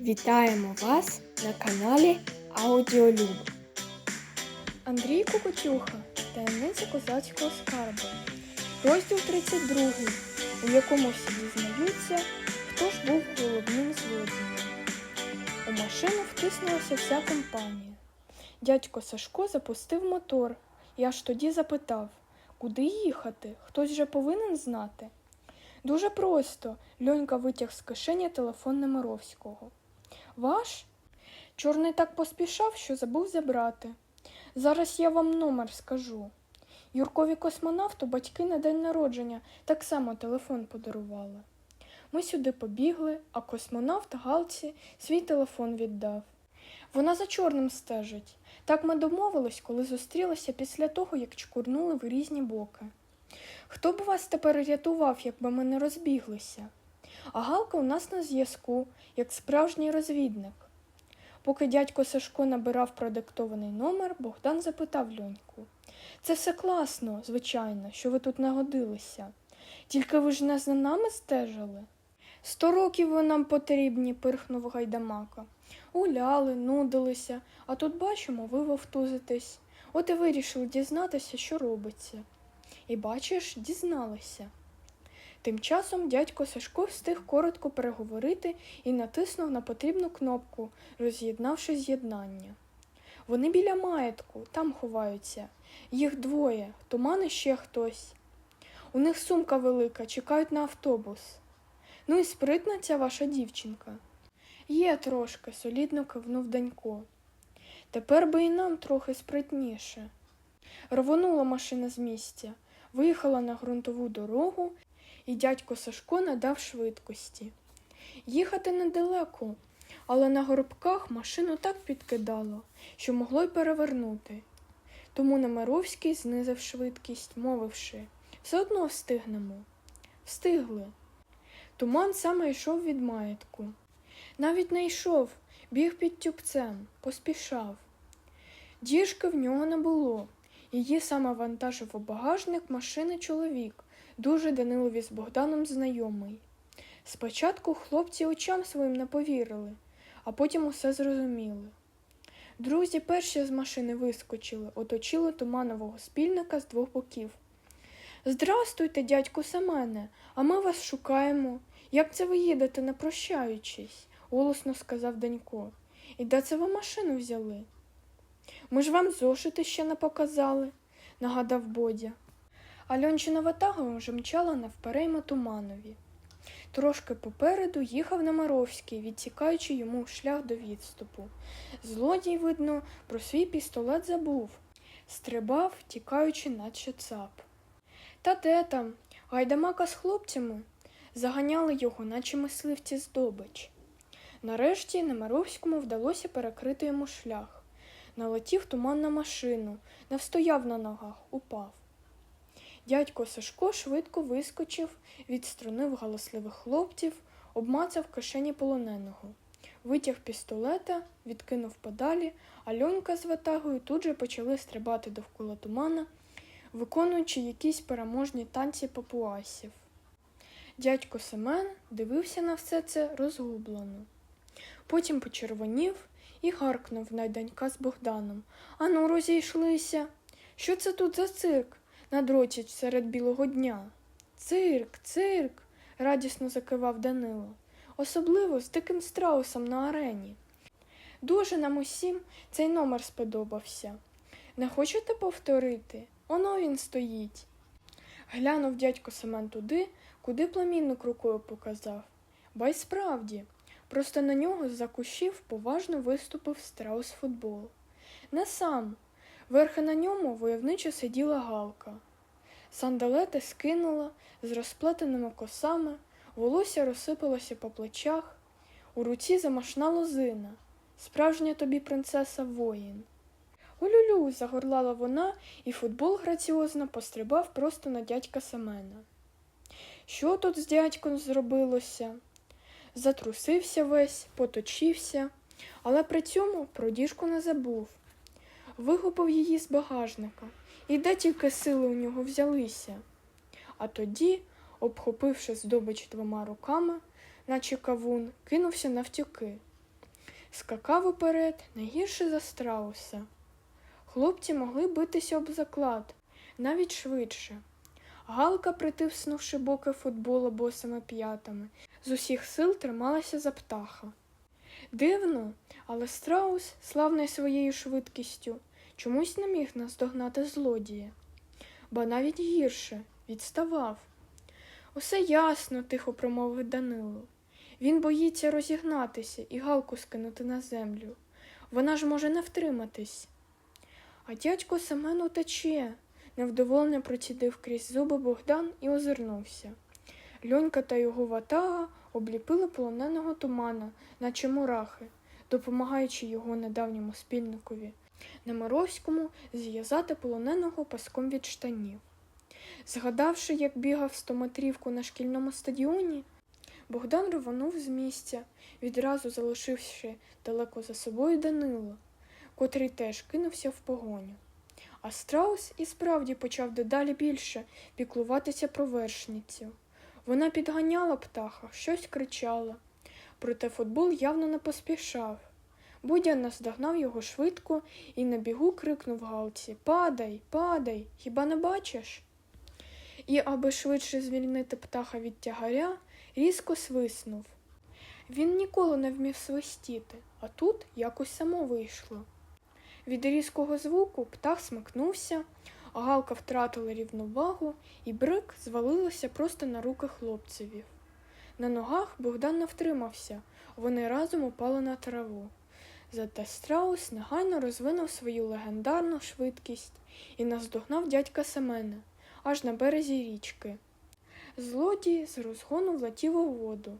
Вітаємо вас на каналі Аудіолюб. Андрій Кукутюха. Таємниця козацького скарбу. Розділ 32, у якому всі дізнаються, хто ж був головним злодієм. У машину втиснулася вся компанія. Дядько Сашко запустив мотор і аж тоді запитав, куди їхати? Хтось же повинен знати. Дуже просто. Льонька витяг з кишені телефон Немировського. Ваш? Чорний так поспішав, що забув забрати. Зараз я вам номер скажу. Юркові космонавту батьки на день народження так само телефон подарували. Ми сюди побігли, а космонавт Галці свій телефон віддав. Вона за чорним стежить. Так ми домовились, коли зустрілися після того, як чкурнули в різні боки. Хто б вас тепер рятував, якби ми не розбіглися? А Галка у нас на зв'язку, як справжній розвідник. Поки дядько Сашко набирав продиктований номер, Богдан запитав льоньку. Це все класно, звичайно, що ви тут нагодилися. Тільки ви ж не за нами стежили. Сто років ви нам потрібні, пирхнув гайдамака. Гуляли, нудилися, а тут бачимо, ви вовтузитесь. От і вирішили дізнатися, що робиться. І бачиш, дізналися. Тим часом дядько Сашко встиг коротко переговорити і натиснув на потрібну кнопку, роз'єднавши з'єднання. Вони біля маєтку, там ховаються. Їх двоє, туман і ще хтось. У них сумка велика, чекають на автобус. Ну і спритна ця ваша дівчинка. Є трошки, солідно кивнув Данько. Тепер би і нам трохи спритніше. Рвонула машина з місця, виїхала на ґрунтову дорогу, і дядько Сашко надав швидкості. Їхати недалеко, але на горбках машину так підкидало, що могло й перевернути. Тому Немировський знизив швидкість, мовивши все одно встигнемо. Встигли. Туман саме йшов від маєтку. Навіть не йшов, біг під тюбцем, поспішав. Діжки в нього не було. Її саме вантажив у багажник машини чоловік, дуже Данилові з Богданом знайомий. Спочатку хлопці очам своїм не повірили, а потім усе зрозуміли. Друзі перші з машини вискочили, оточили туманового спільника з двох боків. Здрастуйте, дядьку Семене, а ми вас шукаємо. Як це ви їдете, не прощаючись? голосно сказав Данько. І де це ви машину взяли? Ми ж вам зошити ще не показали, нагадав Бодя. Альончина ватага вже мчала навперейма туманові. Трошки попереду їхав Намаровський, відсікаючи йому шлях до відступу. Злодій, видно, про свій пістолет забув, стрибав, тікаючи, наче цап. Та де там? Гайдамака з хлопцями заганяли його, наче мисливці здобич. Нарешті Немировському вдалося перекрити йому шлях. Налетів туман на машину, не встояв на ногах, упав. Дядько Сашко швидко вискочив, відструнив галасливих хлопців, обмацав кишені полоненого, витяг пістолета, відкинув подалі, а льонька з ватагою тут же почали стрибати довкола тумана, виконуючи якісь переможні танці папуасів. Дядько Семен дивився на все це розгублено. Потім почервонів і гаркнув на з Богданом. Ану, розійшлися. Що це тут за цирк? Надрочить серед білого дня. Цирк, цирк, радісно закивав Данило, особливо з диким страусом на арені. Дуже нам усім цей номер сподобався. Не хочете повторити? Оно він стоїть. Глянув дядько Семен туди, куди племінник рукою показав. Ба й справді, просто на нього з-за кущів поважно виступив страус футбол. Не сам, Верхи на ньому войовничо сиділа галка. Сандалети скинула з розплетеними косами, волосся розсипалося по плечах, у руці замашна лозина, справжня тобі принцеса воїн. Улюлю, загорлала вона, і футбол граціозно пострибав просто на дядька Семена. Що тут з дядьком зробилося? Затрусився весь, поточився, але при цьому про діжку не забув вигупив її з багажника, і де тільки сили у нього взялися. А тоді, обхопивши здобич двома руками, наче кавун, кинувся навтюки. скакав уперед не гірше за страуса. Хлопці могли битися об заклад навіть швидше. Галка, притиснувши боки футбола босими п'ятами, з усіх сил трималася за птаха. Дивно, але страус, славний своєю швидкістю, чомусь не міг наздогнати злодія, ба навіть гірше відставав. Усе ясно, тихо промовив Данило. Він боїться розігнатися і галку скинути на землю. Вона ж може не втриматись. А дядько Семен утече, невдоволено процідив крізь зуби Богдан і озирнувся. Льонька та його ватага обліпили полоненого тумана, наче мурахи, допомагаючи його недавньому спільникові Немировському зв'язати полоненого паском від штанів. Згадавши, як бігав стометрівку на шкільному стадіоні, Богдан рвонув з місця, відразу залишивши далеко за собою Данила, котрий теж кинувся в погоню. А страус і справді почав дедалі більше піклуватися про вершницю. Вона підганяла птаха, щось кричала. Проте футбол явно не поспішав. Будя наздогнав його швидко і на бігу крикнув Галці Падай, падай, хіба не бачиш? І, аби швидше звільнити птаха від тягаря, різко свиснув. Він ніколи не вмів свистіти, а тут якось само вийшло. Від різкого звуку птах смикнувся, а галка втратила рівновагу, і брик звалилася просто на руки хлопцеві. На ногах Богдан не втримався, вони разом упали на траву. Зате страус негайно розвинув свою легендарну швидкість і наздогнав дядька Семена аж на березі річки. Злодій з розгону влетів у воду.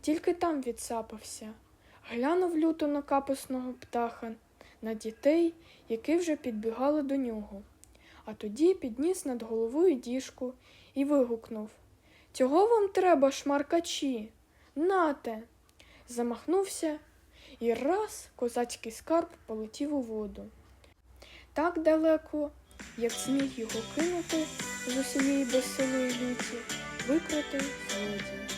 Тільки там відсапався, глянув люто на капусного птаха, на дітей, які вже підбігали до нього. А тоді підніс над головою діжку і вигукнув Цього вам треба, шмаркачі? Нате. Замахнувся, і раз козацький скарб полетів у воду. Так далеко, як зміг його кинути з усієї безсилої люті, викрити злодій.